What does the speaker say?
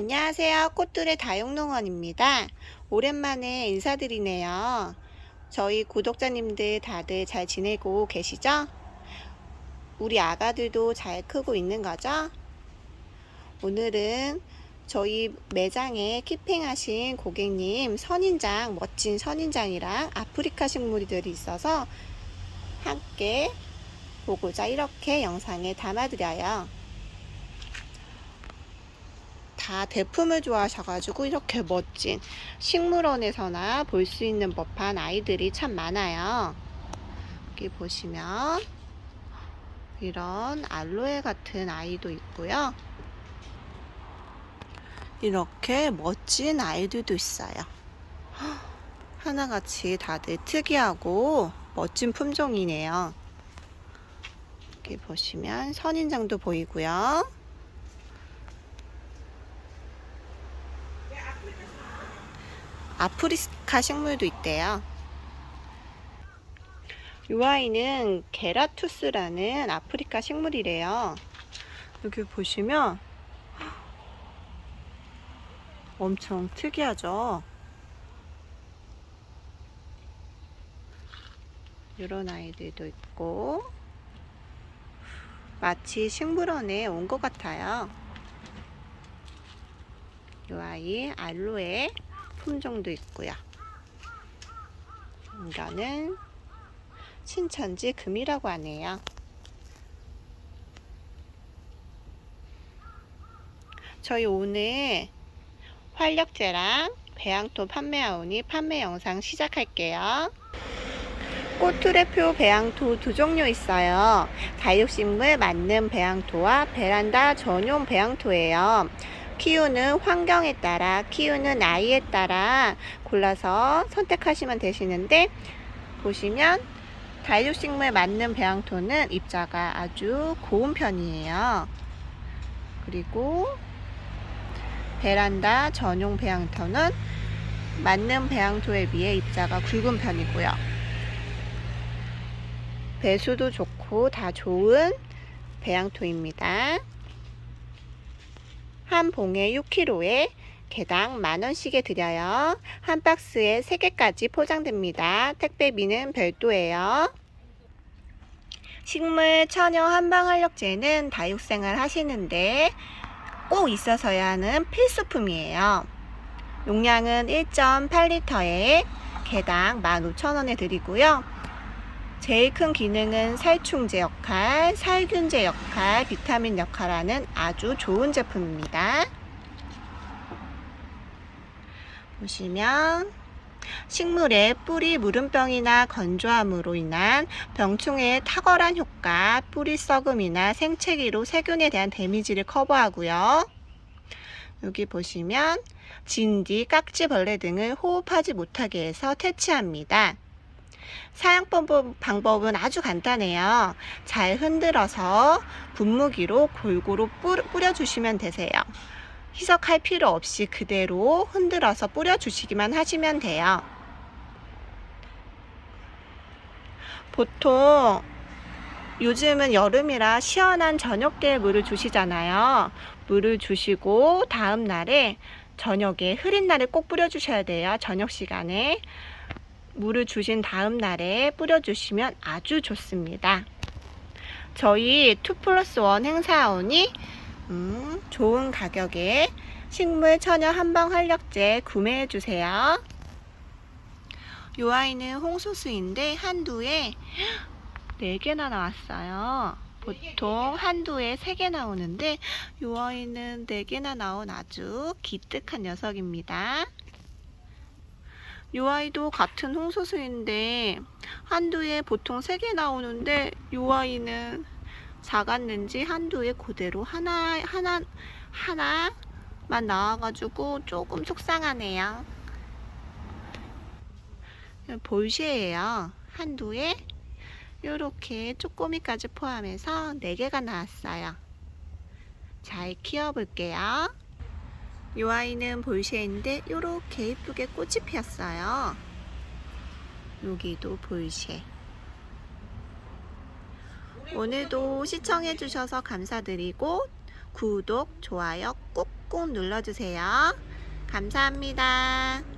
안녕하세요. 꽃들의 다육농원입니다. 오랜만에 인사드리네요. 저희 구독자님들 다들 잘 지내고 계시죠? 우리 아가들도 잘 크고 있는 거죠? 오늘은 저희 매장에 키핑하신 고객님 선인장, 멋진 선인장이랑 아프리카 식물들이 있어서 함께 보고자 이렇게 영상에 담아드려요. 다 대품을 좋아하셔가지고 이렇게 멋진 식물원에서나 볼 수 있는 법한 아이들이 참 많아요. 여기 보시면 이런 알로에 같은 아이도 있고요. 이렇게 멋진 아이들도 있어요. 하나같이 다들 특이하고 멋진 품종이네요. 여기 보시면 선인장도 보이고요. 아프리카 식물도 있대요. 이 아이는 게라투스라는 아프리카 식물이래요. 여기 보시면 엄청 특이하죠? 이런 아이들도 있고 마치 식물원에 온 것 같아요. 이 아이 알로에 품종도 있고요. 이거는 신천지 금이라고 하네요. 저희 오늘 활력제랑 배양토 판매하오니 판매 영상 시작할게요. 꽃투레표 배양토 두 종류 있어요. 다육식물 맞는 배양토와 베란다 전용 배양토예요. 키우는 환경에 따라 키우는 아이에 따라 골라서 선택하시면 되시는데 보시면 다육식물 맞는 배양토는 입자가 아주 고운 편이에요. 그리고 베란다 전용 배양토는 맞는 배양토에 비해 입자가 굵은 편이고요. 배수도 좋고 다 좋은 배양토입니다. 한 봉에 6kg에 개당 만원씩에 드려요. 한 박스에 3개까지 포장됩니다. 택배비는 별도예요. 식물 천연 한방활력제는 다육생활 하시는데 꼭 있어서야 하는 필수품이에요. 용량은 1.8리터에 개당 15,000원에 드리고요. 제일 큰 기능은 살충제 역할, 살균제 역할, 비타민 역할하는 아주 좋은 제품입니다. 보시면 식물의 뿌리 무름병이나 건조함으로 인한 병충해의 탁월한 효과, 뿌리 썩음이나 생채기로 세균에 대한 데미지를 커버하고요. 여기 보시면 진디, 깍지벌레 등을 호흡하지 못하게 해서 퇴치합니다. 사용 방법은 아주 간단해요. 잘 흔들어서 분무기로 골고루 뿌려주시면 되세요. 희석할 필요 없이 그대로 흔들어서 뿌려주시기만 하시면 돼요. 보통 요즘은 여름이라 시원한 저녁때 물을 주시잖아요. 물을 주시고 다음 날에 저녁에 흐린 날에 꼭 뿌려주셔야 돼요. 저녁 시간에. 물을 주신 다음 날에 뿌려주시면 아주 좋습니다. 저희 2 플러스 1 행사원이 음, 좋은 가격에 식물 천연 한방 활력제 구매해 주세요. 이 아이는 홍소수인데 한두에 4개나 나왔어요. 보통 한두에 3개 나오는데 이 아이는 4개나 나온 아주 기특한 녀석입니다. 이 아이도 같은 홍소수인데 한두에 보통 3개 나오는데 이 아이는 작았는지 한두에 그대로 하나 하나 하나만 나와가지고 조금 속상하네요. 볼쉐예요. 한두에 이렇게 쪼꼬미까지 포함해서 4개가 나왔어요. 잘 키워볼게요. 이 아이는 볼쉐인데 이렇게 예쁘게 꽃이 피었어요. 여기도 볼쉐. 오늘도 시청해주셔서 감사드리고 구독, 좋아요 꾹꾹 눌러주세요. 감사합니다.